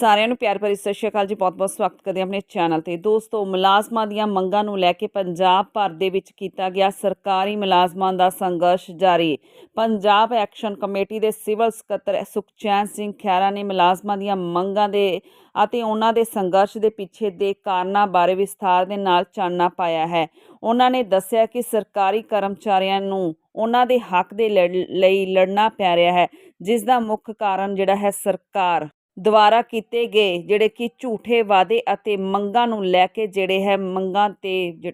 ਸਾਰਿਆਂ ਨੂੰ ਪਿਆਰ ਭਰੀ ਸਤਿ ਸ਼੍ਰੀ ਅਕਾਲ ਜੀ। ਬਹੁਤ-ਬਹੁਤ ਸਵਾਗਤ ਕਰਦੇ ਹਾਂ ਆਪਣੇ ਚੈਨਲ ਤੇ। ਦੋਸਤੋ, ਮੁਲਾਜ਼ਮਾਂ ਦੀਆਂ ਮੰਗਾਂ ਨੂੰ ਲੈ ਕੇ ਪੰਜਾਬ ਭਰ ਦੇ ਵਿੱਚ ਕੀਤਾ ਗਿਆ ਸਰਕਾਰੀ ਮੁਲਾਜ਼ਮਾਂ ਦਾ ਸੰਘਰਸ਼ ਜਾਰੀ। ਪੰਜਾਬ ਐਕਸ਼ਨ ਕਮੇਟੀ ਦੇ ਸਿਵਲ ਸਕੱਤਰ ਸੁਖਚੈਨ ਸਿੰਘ ਖਹਿਰਾ ਨੇ ਮੁਲਾਜ਼ਮਾਂ ਦੀਆਂ ਮੰਗਾਂ ਦੇ ਅਤੇ ਉਹਨਾਂ ਦੇ ਸੰਘਰਸ਼ ਦੇ ਪਿੱਛੇ ਦੇ ਕਾਰਨਾਂ ਬਾਰੇ ਵਿਸਥਾਰ ਦੇ ਨਾਲ ਚਾਨਣਾ ਪਾਇਆ ਹੈ। ਉਹਨਾਂ ਨੇ ਦੱਸਿਆ ਕਿ ਸਰਕਾਰੀ ਕਰਮਚਾਰੀਆਂ ਨੂੰ ਉਹਨਾਂ ਦੇ ਹੱਕ ਦੇ ਲੜ- ਲਈ ਲੜਨਾ ਪੈ ਰਿਹਾ ਹੈ, ਜਿਸ ਦਾ ਮੁੱਖ ਕਾਰਨ ਜਿਹੜਾ ਹੈ ਸਰਕਾਰ। ਦੁਆਰਾ ਕੀਤੇ ਗਏ, ਜਿਹੜੇ ਕਿ ਝੂਠੇ ਵਾਅਦੇ ਅਤੇ ਮੰਗਾਂ ਨੂੰ ਲੈ ਕੇ ਜਿਹੜੇ ਹੈ ਮੰਗਾਂ ਤੇ ਜ-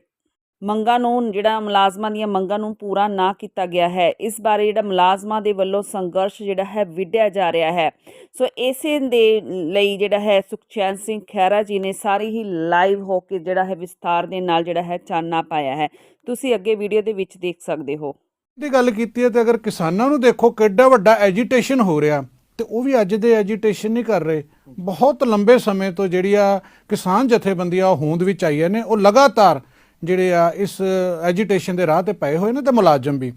ਮੰਗਾਂ ਨੂੰ ਜਿਹੜਾ ਮੁਲਾਜ਼ਮਾਂ ਦੀਆਂ ਮੰਗਾਂ ਨੂੰ ਪੂਰਾ ਨਾ ਕੀਤਾ ਗਿਆ ਹੈ। ਇਸ ਬਾਰੇ ਜਿਹੜਾ ਮੁਲਾਜ਼ਮਾਂ ਦੇ ਵੱਲੋਂ ਸੰਘਰਸ਼ ਜਿਹੜਾ ਹੈ ਵਿੱਢਿਆ ਜਾ ਰਿਹਾ ਹੈ। ਸੋ ਇਸੇ ਦੇ ਲਈ ਜਿਹੜਾ ਹੈ ਸੁਖਚੈਨ ਸਿੰਘ ਖਹਿਰਾ ਜੀ ਨੇ ਸਾਰੀ ਹੀ ਲਾਈਵ ਹੋ ਕੇ ਜਿਹੜਾ ਹੈ ਵਿਸਥਾਰ ਦੇ ਨਾਲ ਜਿਹੜਾ ਹੈ ਚਾਨਣਾ ਪਾਇਆ ਹੈ। ਤੁਸੀਂ ਅੱਗੇ ਵੀਡੀਓ ਦੇ ਵਿੱਚ ਦੇਖ ਸਕਦੇ ਹੋ। ਦੀ ਗੱਲ ਕੀਤੀ ਹੈ ਤੇ ਅਗਰ ਕਿਸਾਨਾਂ ਨੂੰ ਦੇਖੋ ਕਿੱਡਾ ਵੱਡਾ ਐਜੀਟੇਸ਼ਨ ਹੋ ਰਿਹਾ। ਤੇ ਉਹ ਵੀ ਅੱਜ ਦੇ ਐਜੀਟੇਸ਼ਨ ਨਹੀਂ ਕਰ ਰਹੇ। ਬਹੁਤ ਲੰਬੇ ਸਮੇਂ ਤੋਂ ਜਿਹੜੀ ਆ ਕਿਸਾਨ ਜਥੇਬੰਦੀਆਂ ਹੋਂਦ ਵਿੱਚ ਆਈਆਂ ਨੇ। ਉਹ ਲਗਾਤਾਰ ਜਿਹੜੇ ਆ ਇਸ ਐਜੀਟੇਸ਼ਨ ਦੇ ਰਾਹ ਤੇ ਪਏ ਹੋਏ ਨੇ ਤੇ ਮੁਲਾਜ਼ਮ ਵੀ।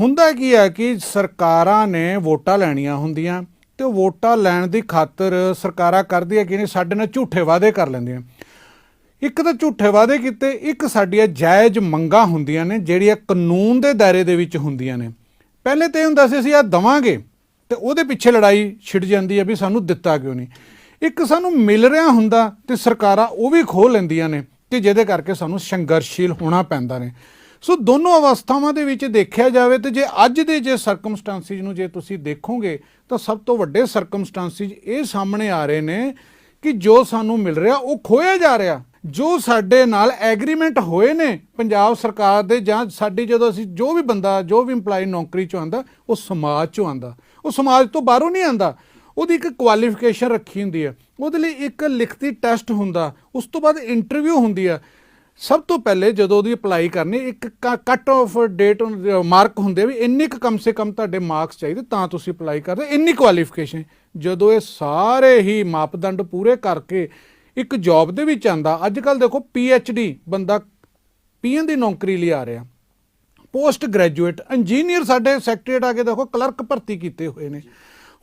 ਹੁੰਦਾ ਕੀ ਹੈ ਕਿ ਸਰਕਾਰਾਂ ਨੇ ਵੋਟਾਂ ਲੈਣੀਆਂ ਹੁੰਦੀਆਂ ਤੇ ਉਹ ਵੋਟਾਂ ਲੈਣ ਦੀ ਖਾਤਰ ਸਰਕਾਰਾਂ ਕਰਦੀਆਂ ਕਿ ਨੇ ਸਾਡੇ ਨਾਲ ਝੂਠੇ ਵਾਅਦੇ ਕਰ ਲੈਂਦੀਆਂ। ਇੱਕ ਤਾਂ ਝੂਠੇ ਵਾਅਦੇ ਕੀਤੇ, ਇੱਕ ਸਾਡੀਆਂ ਜਾਇਜ਼ ਮੰਗਾਂ ਹੁੰਦੀਆਂ ਨੇ, ਜਿਹੜੀਆਂ ਕਾਨੂੰਨ ਦੇ ਦਾਇਰੇ ਦੇ ਵਿੱਚ ਹੁੰਦੀਆਂ ਨੇ। ਪਹਿਲੇ ਤੇ ਇਹ ਹੁੰਦਾ ਸੀ, ਅਸੀਂ ਆ ਦਵਾਂਗੇ। ਤੇ ਉਹਦੇ ਪਿੱਛੇ ਲੜਾਈ ਛਿੜ ਜਾਂਦੀ ਹੈ ਵੀ ਸਾਨੂੰ ਦਿੱਤਾ ਕਿਉਂ ਨਹੀਂ। ਇੱਕ ਸਾਨੂੰ ਮਿਲ ਰਿਹਾ ਹੁੰਦਾ ਤੇ ਸਰਕਾਰਾਂ ਉਹ ਵੀ ਖੋਹ ਲੈਂਦੀਆਂ ਨੇ ਤੇ ਜਿਹਦੇ ਕਰਕੇ ਸਾਨੂੰ ਸੰਘਰਸ਼ੀਲ ਹੋਣਾ ਪੈਂਦਾ ਨੇ। ਸੋ ਦੋਨੋਂ ਅਵਸਥਾਵਾਂ ਦੇ ਵਿੱਚ ਦੇਖਿਆ ਜਾਵੇ ਤੇ ਜੇ ਅੱਜ ਦੇ ਜੇ ਸਰਕਮਸਟੈਂਸਿਸ ਨੂੰ ਜੇ ਤੁਸੀਂ ਦੇਖੋਗੇ ਤਾਂ ਸਭ ਤੋਂ ਵੱਡੇ ਸਰਕਮਸਟੈਂਸਿਸ ਇਹ ਸਾਹਮਣੇ ਆ ਰਹੇ ਨੇ ਕਿ ਜੋ ਸਾਨੂੰ ਮਿਲ ਰਿਹਾ ਉਹ ਖੋਇਆ ਜਾ ਰਿਹਾ। ਜੋ ਸਾਡੇ ਨਾਲ ਐਗਰੀਮੈਂਟ ਹੋਏ ਨੇ ਪੰਜਾਬ ਸਰਕਾਰ ਦੇ ਜਾਂ ਸਾਡੀ ਜਦੋਂ ਅਸੀਂ ਜੋ ਵੀ ਬੰਦਾ, ਜੋ ਵੀ EMPLOYE ਨੌਕਰੀ ਚੋਂ ਆਂਦਾ ਉਹ ਸਮਾਜ ਚੋਂ ਆਂਦਾ ਉਹ ਸਮਾਜ ਤੋਂ ਬਾਹਰੋਂ ਨਹੀਂ ਆਂਦਾ ਉਹਦੀ ਇੱਕ ਕੁਆਲੀਫਿਕੇਸ਼ਨ ਰੱਖੀ ਹੁੰਦੀ ਹੈ। ਉਹਦੇ ਲਈ ਇੱਕ ਲਿਖਤੀ ਟੈਸਟ ਹੁੰਦਾ। ਉਸ ਤੋਂ ਬਾਅਦ ਇੰਟਰਵਿਊ ਹੁੰਦੀ ਆ ਸਭ ਤੋਂ ਪਹਿਲੇ ਜਦੋਂ ਉਹਦੀ ਅਪਲਾਈ ਕਰਨੀ, ਇੱਕ ਕੱਟ ਆਫ ਡੇਟ ਮਾਰਕ ਹੁੰਦੇ ਵੀ ਇੰਨੇ ਕੁ ਕਮ ਸੇ ਕਮ ਤੁਹਾਡੇ ਮਾਰਕਸ ਚਾਹੀਦੇ, ਤਾਂ ਤੁਸੀਂ ਅਪਲਾਈ ਕਰਦੇ। ਇੰਨੀ ਕੁਆਲੀਫਿਕੇਸ਼ਨ ਜਦੋਂ ਇਹ ਸਾਰੇ ਹੀ ਮਾਪਦੰਡ ਪੂਰੇ ਕਰਕੇ ਇੱਕ ਜੌਬ ਦੇ ਵਿੱਚ ਆਂਦਾ ਅੱਜ ਕੱਲ ਦੇਖੋ ਪੀ ਐਚ ਡੀ ਬੰਦਾ ਪੀਐਨ ਦੀ ਨੌਕਰੀ ਲਈ ਆ ਰਿਹਾ। ਪੋਸਟ ਗ੍ਰੈਜੂਏਟ ਇੰਜੀਨੀਅਰ ਸਾਡੇ ਸੈਕਟਰੀਏਟ ਆ ਕੇ ਦੇਖੋ ਕਲਰਕ ਭਰਤੀ ਕੀਤੇ ਹੋਏ ਨੇ।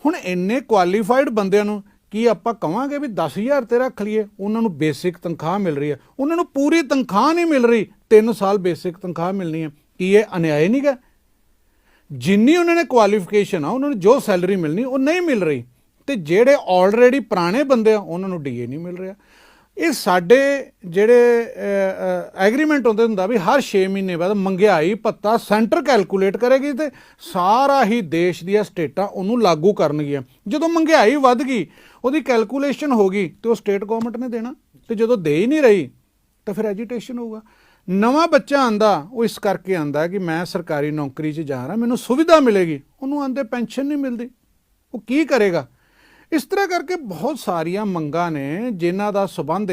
ਹੁਣ ਇੰਨੇ ਕੁਆਲੀਫਾਈਡ ਬੰਦਿਆਂ ਨੂੰ ਕੀ ਆਪਾਂ ਕਵਾਂਗੇ ਵੀ 10000 ਤੇ ਰੱਖ ਲਈਏ, ਉਹਨਾਂ ਨੂੰ ਬੇਸਿਕ ਤਨਖਾਹ ਮਿਲ ਰਹੀ ਹੈ। ਉਹਨਾਂ ਨੂੰ ਪੂਰੀ ਤਨਖਾਹ ਨਹੀਂ ਮਿਲ ਰਹੀ 3 ਸਾਲ ਬੇਸਿਕ ਤਨਖਾਹ ਮਿਲਣੀ ਹੈ। ਕੀ ਇਹ ਅਨਿਆਏ ਨਹੀਂ ਗਾ? ਜਿੰਨੀ ਉਹਨਾਂ ਨੇ ਕੁਆਲੀਫਿਕੇਸ਼ਨ ਆ, ਉਹਨਾਂ ਨੂੰ ਜੋ ਸੈਲਰੀ ਮਿਲਣੀ, ਉਹ ਨਹੀਂ ਮਿਲ ਰਹੀ। ਤੇ ਜਿਹੜੇ ਆਲਰੇਡੀ ਪੁਰਾਣੇ ਬੰਦੇ ਆ, ਉਹਨਾਂ ਨੂੰ ਡੀਏ ਨਹੀਂ ਮਿਲ ਰਿਹਾ। ਇਹ ਸਾਡੇ ਜਿਹੜੇ ਐਗਰੀਮੈਂਟ ਹੁੰਦੇ ਹੁੰਦਾ ਵੀ ਹਰ 6 ਮਹੀਨੇ ਬਾਅਦ ਮੰਗਿਆਈ ਭੱਤਾ ਸੈਂਟਰ ਕੈਲਕੂਲੇਟ ਕਰੇਗੀ ਤੇ ਸਾਰਾ ਹੀ ਦੇਸ਼ ਦੀਆਂ ਸਟੇਟਾਂ ਉਹਨੂੰ ਲਾਗੂ ਕਰਨਗੀਆਂ। ਜਦੋਂ ਮੰਗਿਆਈ ਵੱਧ ਗਈ, ਉਹਦੀ ਕੈਲਕੂਲੇਸ਼ਨ ਹੋ ਗਈ ਤੇ ਉਹ ਸਟੇਟ ਗਵਰਨਮੈਂਟ ਨੇ ਦੇਣਾ। ਤੇ ਜਦੋਂ ਦੇ ਹੀ ਨਹੀਂ ਰਹੀ, ਤਾਂ ਫਿਰ ਐਜੀਟੇਸ਼ਨ ਹੋਊਗਾ। ਨਵਾਂ ਬੱਚਾ ਆਂਦਾ, ਉਹ ਇਸ ਕਰਕੇ ਆਂਦਾ ਕਿ ਮੈਂ ਸਰਕਾਰੀ ਨੌਕਰੀ 'ਚ ਜਾ ਰਿਹਾ, ਮੈਨੂੰ ਸੁਵਿਧਾ ਮਿਲੇਗੀ। ਉਹਨੂੰ ਆਂਦੇ ਪੈਨਸ਼ਨ ਨਹੀਂ ਮਿਲਦੀ। ਉਹ ਕੀ ਕਰੇਗਾ? ਇਸ ਤਰ੍ਹਾਂ ਕਰਕੇ ਬਹੁਤ ਸਾਰੀਆਂ ਮੰਗਾਂ ਨੇ ਜਿਨ੍ਹਾਂ ਦਾ ਸਬੰਧ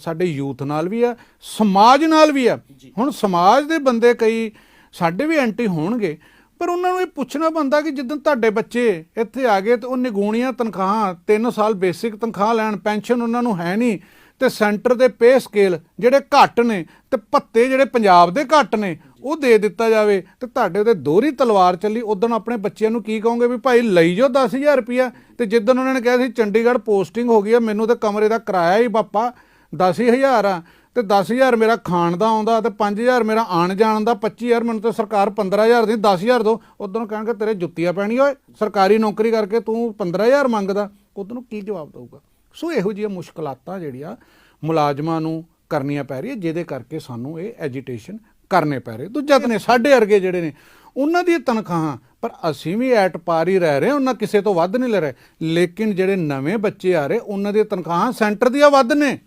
ਸਾਡੇ ਯੂਥ ਨਾਲ ਵੀ ਆ ਸਮਾਜ ਨਾਲ ਵੀ ਆ। ਹੁਣ ਸਮਾਜ ਦੇ ਬੰਦੇ ਕਈ ਸਾਡੇ ਵੀ ਐਂਟੀ ਹੋਣਗੇ ਪਰ ਉਹਨਾਂ ਨੂੰ ਇਹ ਪੁੱਛਣਾ ਬੰਦਾ ਕਿ ਜਦੋਂ ਤੁਹਾਡੇ ਬੱਚੇ ਇੱਥੇ ਆ ਗਏ ਤੇ ਉਹ ਨਿਗੂਣੀਆਂ ਤਨਖਾਹਾਂ 3 ਸਾਲ ਬੇਸਿਕ ਤਨਖਾਹ ਲੈਣ ਪੈਨਸ਼ਨ ਉਹਨਾਂ ਨੂੰ ਹੈ ਨਹੀਂ ਤੇ ਸੈਂਟਰ ਦੇ ਪੇ ਸਕੇਲ ਜਿਹੜੇ ਘੱਟ ਨੇ ਤੇ ਭੱਤੇ ਜਿਹੜੇ ਪੰਜਾਬ ਦੇ ਘੱਟ ਨੇ, ਉਹ ਦੇ ਦਿੱਤਾ ਜਾਵੇ। ਤੇ ਤੁਹਾਡੇ ਉਹਦੇ ਦੋਹਰੀ ਤਲਵਾਰ ਚੱਲੀ ਉਦੋਂ ਆਪਣੇ ਬੱਚਿਆਂ ਨੂੰ ਕੀ ਕਹੋਗੇ ਵੀ ਭਾਈ ਲਈ ਜਾਓ 10000 ਰੁਪਿਆ ਤੇ ਜਿੱਦਣ ਉਹਨਾਂ ਨੇ ਕਿਹਾ ਸੀ ਚੰਡੀਗੜ੍ਹ ਪੋਸਟਿੰਗ ਹੋ ਗਈ ਆ, ਮੈਨੂੰ ਤਾਂ ਕਮਰੇ ਦਾ ਕਿਰਾਇਆ ਹੀ ਪਾਪਾ 10000 ਆ। ਤੇ 10000 ਮੇਰਾ ਖਾਣ ਦਾ ਆਉਂਦਾ ਤੇ 5000 ਮੇਰਾ ਆਣ ਜਾਣ ਦਾ 25000 ਮੈਨੂੰ ਤਾਂ ਸਰਕਾਰ 15000 ਦੀ 10000 ਦੋ। ਉਦੋਂ ਕਹਿਣਗੇ, ਤੇਰੇ ਜੁੱਤੀਆਂ ਪੈਣੀ ਓਏ, ਸਰਕਾਰੀ ਨੌਕਰੀ ਕਰਕੇ ਤੂੰ 15000 ਮੰਗਦਾ। ਉਦੋਂ ਕੀ ਜਵਾਬ ਦਊਗਾ? ਸੋ ਇਹੋ ਜਿਹੀਆਂ ਮੁਸ਼ਕਲਾਤਾਂ ਜਿਹੜੀਆਂ ਮੁਲਾਜ਼ਮਾਂ ਨੂੰ ਕਰਨੀਆਂ ਪੈ ਰਹੀਆਂ ਜਿਹਦੇ ਕਰਕੇ ਸਾਨੂੰ ਇਹ ਐਜੀਟੇਸ਼ਨ ਕਰਨੇ ਪੈ ਰਹੇ। ਦੂਜਾ ਤਾਂ ਨੇ ਸਾਡੇ ਵਰਗੇ ਜਿਹੜੇ ਨੇ ਉਹਨਾਂ ਦੀ ਤਨਖਾਹਾਂ ਪਰ ਅਸੀਂ ਵੀ ਐਟ ਪਾਰ ਹੀ ਰਹਿ ਰਹੇ ਹਾਂ ਉਹਨਾਂ ਕਿਸੇ ਤੋਂ ਵੱਧ ਨਹੀਂ ਲੈ ਰਹੇ। ਲੇਕਿਨ ਜਿਹੜੇ ਨਵੇਂ ਬੱਚੇ ਆ ਰਹੇ ਉਹਨਾਂ ਦੀਆਂ ਤਨਖਾਹਾਂ ਸੈਂਟਰ ਦੀਆਂ ਵੱਧ ਨੇ।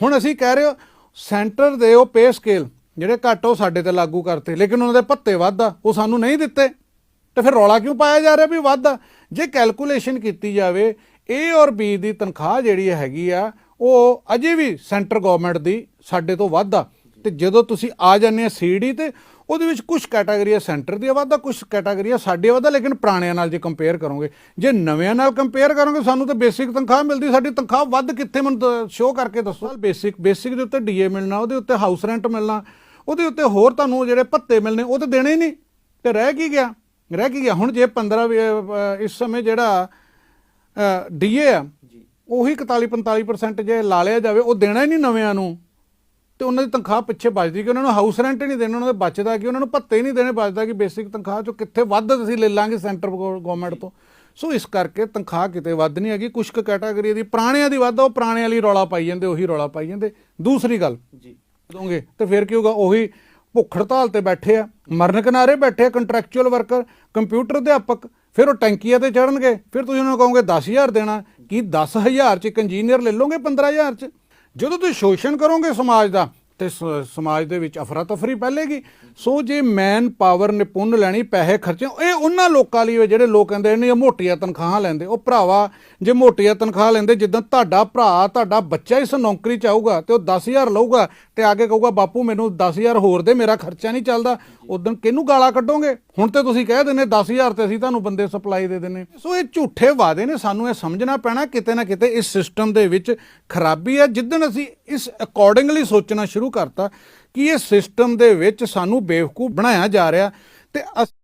ਹੁਣ ਅਸੀਂ ਕਹਿ ਰਹੇ ਹਾਂ ਸੈਂਟਰ ਦੇ ਉਹ ਪੇ ਸਕੇਲ ਜਿਹੜੇ ਘੱਟ ਉਹ ਸਾਡੇ ਤੇ ਲਾਗੂ ਕਰਤੇ ਲੇਕਿਨ ਉਹਨਾਂ ਦੇ ਭੱਤੇ ਵੱਧ ਆ ਉਹ ਸਾਨੂੰ ਨਹੀਂ ਦਿੱਤੇ। ਤੇ ਫਿਰ ਰੌਲਾ ਕਿਉਂ ਪਾਇਆ ਜਾ ਰਿਹਾ ਵੀ ਵੱਧ ਆ? ਜੇ ਕੈਲਕੂਲੇਸ਼ਨ ਕੀਤੀ ਜਾਵੇ ਏ ਔਰ ਬੀ ਦੀ ਤਨਖਾਹ ਜਿਹੜੀ ਹੈਗੀ ਆ ਉਹ ਅਜੇ ਵੀ ਸੈਂਟਰ ਗਵਰਨਮੈਂਟ ਦੀ ਸਾਡੇ ਤੋਂ ਵੱਧ ਆ। ਤੇ ਜਦੋਂ ਤੁਸੀਂ ਆ ਜਾਂਦੇ ਆ CD ਤੇ ਉਹਦੇ ਵਿੱਚ ਕੁਝ ਕੈਟਾਗਰੀਆਂ ਸੈਂਟਰ ਦੀ ਵਾਧਾ ਕੁਝ ਕੈਟਾਗਰੀਆਂ ਸਾਡੇ ਵਾਧਾ ਲੇਕਿਨ ਪੁਰਾਣਿਆਂ ਨਾਲ ਜੇ ਕੰਪੇਅਰ ਕਰੋਗੇ ਜੇ ਨਵਿਆਂ ਨਾਲ ਕੰਪੇਅਰ ਕਰੋਗੇ ਸਾਨੂੰ ਤਾਂ ਬੇਸਿਕ ਤਨਖਾਹ ਮਿਲਦੀ ਸਾਡੀ ਤਨਖਾਹ ਵੱਧ ਕਿੱਥੇ ਮੈਨੂੰ ਸ਼ੋਅ ਕਰਕੇ ਦੱਸੋ। ਬੇਸਿਕ ਬੇਸਿਕ ਦੇ ਉੱਤੇ ਡੀਏ ਮਿਲਣਾ ਉਹਦੇ ਉੱਤੇ ਹਾਊਸ ਰੈਂਟ ਮਿਲਣਾ ਉਹਦੇ ਉੱਤੇ ਹੋਰ ਤੁਹਾਨੂੰ ਜਿਹੜੇ ਭੱਤੇ ਮਿਲਣੇ ਉਹ ਤਾਂ ਦੇਣੇ ਹੀ ਨਹੀਂ। ਤੇ ਰਹਿ ਕੀ ਗਿਆ? ਰਹਿ ਕੀ ਗਿਆ? ਹੁਣ ਜੇ 15 ਵੀ, ਇਸ ਸਮੇਂ ਜਿਹੜਾ ਡੀਏ ਆ। ਉਹੀ 41 45% ਜੇ ਲਾ ਲਿਆ ਜਾਵੇ ਉਹ ਦੇਣਾ ਹੀ ਨਹੀਂ ਨਵਿਆਂ ਨੂੰ। ਤੇ ਉਹਨਾਂ ਦੀ ਤਨਖਾਹ ਪਿੱਛੇ ਬਚਦੀ ਕਿ ਉਹਨਾਂ ਨੂੰ ਹਾਊਸ ਰੈਂਟ ਹੀ ਨਹੀਂ ਦੇਣਾ ਉਹਨਾਂ ਦੇ ਬਚਦਾ ਕਿ ਉਹਨਾਂ ਨੂੰ ਭੱਤੇ ਹੀ ਨਹੀਂ ਦੇਣੇ ਬਚਦਾ ਕਿ ਬੇਸਿਕ ਤਨਖਾਹ ਚੋਂ ਕਿੱਥੇ ਵੱਧ ਅਸੀਂ ਲੈ ਲਾਂਗੇ ਸੈਂਟਰ ਗਵਰਨਮੈਂਟ ਤੋਂ। ਸੋ ਇਸ ਕਰਕੇ ਤਨਖਾਹ ਕਿਤੇ ਵੱਧ ਨਹੀਂ ਹੈਗੀ ਕੁਝ ਕੁ ਕੈਟਾਗਰੀ ਦੀ ਪੁਰਾਣਿਆਂ ਦੀ ਵੱਧ ਉਹ ਪੁਰਾਣੇ ਵਾਲੀ ਰੌਲਾ ਪਾਈ ਜਾਂਦੇ ਉਹੀ ਰੌਲਾ ਪਾਈ ਜਾਂਦੇ। ਦੂਸਰੀ ਗੱਲ ਜੀ। ਦੋਗੇ ਤੇ ਫਿਰ ਕੀ ਹੋਗਾ ਉਹੀ ਭੁੱਖ ਹੜਤਾਲ ਤੇ ਬੈਠੇ ਆ ਮਰਨ ਕਿਨਾਰੇ ਬੈਠੇ ਆ ਕੰਟਰੈਕਚੁਅਲ ਵਰਕਰ ਕੰਪਿਊਟਰ ਅਧਿਆਪਕ ਫਿਰ ਉਹ ਟੈਂਕੀਆਂ ਤੇ ਚੜਨਗੇ ਫਿਰ ਤੁਸੀਂ ਉਹਨਾਂ ਨੂੰ ਕਹੋਗੇ 10000 ਦੇਣਾ। ਕੀ 10000 ਚ ਇੱਕ ਇੰਜੀਨੀਅਰ ਲੈ ਲਓਗੇ 15000 ਚ? ਜਦੋਂ ਤੁਸੀਂ ਸ਼ੋਸ਼ਣ ਕਰੋਗੇ ਸਮਾਜ ਦਾ ਤੇ ਸ- ਸਮਾਜ ਦੇ ਵਿੱਚ ਅਫਰਾ ਤਫਰੀ ਪਹਿਲੇਗੀ ਸੋ ਜੇ ਮੈਨ ਪਾਵਰ ਨਿਪੁੰਨ ਲੈਣੀ, ਪੈਸੇ ਖਰਚੇ, ਇਹ ਉਹਨਾਂ ਲੋਕਾਂ ਲਈ ਜਿਹੜੇ ਲੋਕ ਕਹਿੰਦੇ ਨੇ ਮੋਟੀਆਂ ਤਨਖਾਹਾਂ ਲੈਂਦੇ। ਉਹ ਭਰਾਵਾ, ਜੇ ਮੋਟੀਆਂ ਤਨਖਾਹ ਲੈਂਦੇ, ਜਿੱਦਾਂ ਤੁਹਾਡਾ ਭਰਾ, ਤੁਹਾਡਾ ਬੱਚਾ ਇਸ ਨੌਕਰੀ ਚ ਆਊਗਾ ਤੇ ਉਹ 10000 ਲਊਗਾ ਤੇ ਆਗੇ ਕਹੂਗਾ, ਬਾਪੂ, ਮੈਨੂੰ 10000 ਹੋਰ ਦੇ, ਮੇਰਾ ਖਰਚਾ ਨਹੀਂ ਚੱਲਦਾ। ਉਦੋਂ ਕਿਹਨੂੰ ਗਾਲਾਂ ਕੱਢੋਗੇ? ਹੁਣ ਤੇ ਤੁਸੀਂ ਕਹਿ ਦਿੰਦੇ 10000 ਤੇ ਅਸੀਂ ਤੁਹਾਨੂੰ ਬੰਦੇ ਸਪਲਾਈ ਦੇ ਦਿੰਨੇ ਸੋ ਇਹ ਝੂਠੇ ਵਾਅਦੇ ਨੇ, ਸਾਨੂੰ ਇਹ ਸਮਝਣਾ ਪੈਣਾ, ਕਿਤੇ ਨਾ ਕਿਤੇ ਇਸ ਸਿਸਟਮ ਦੇ ਵਿੱਚ ਖਰਾਬੀ ਹੈ। ਜਿੱਦਣ ਅਸੀਂ ਇਸ ਅਕੋਰਡਿੰਗਲੀ ਸੋਚਣਾ ਸ਼ੁਰੂ ਕਰਤਾ ਕਿ ਇਹ ਸਿਸਟਮ ਦੇ ਵਿੱਚ ਸਾਨੂੰ ਬੇਵਕੂਫ ਬਣਾਇਆ ਜਾ ਰਿਹਾ ਤੇ ਅਸ-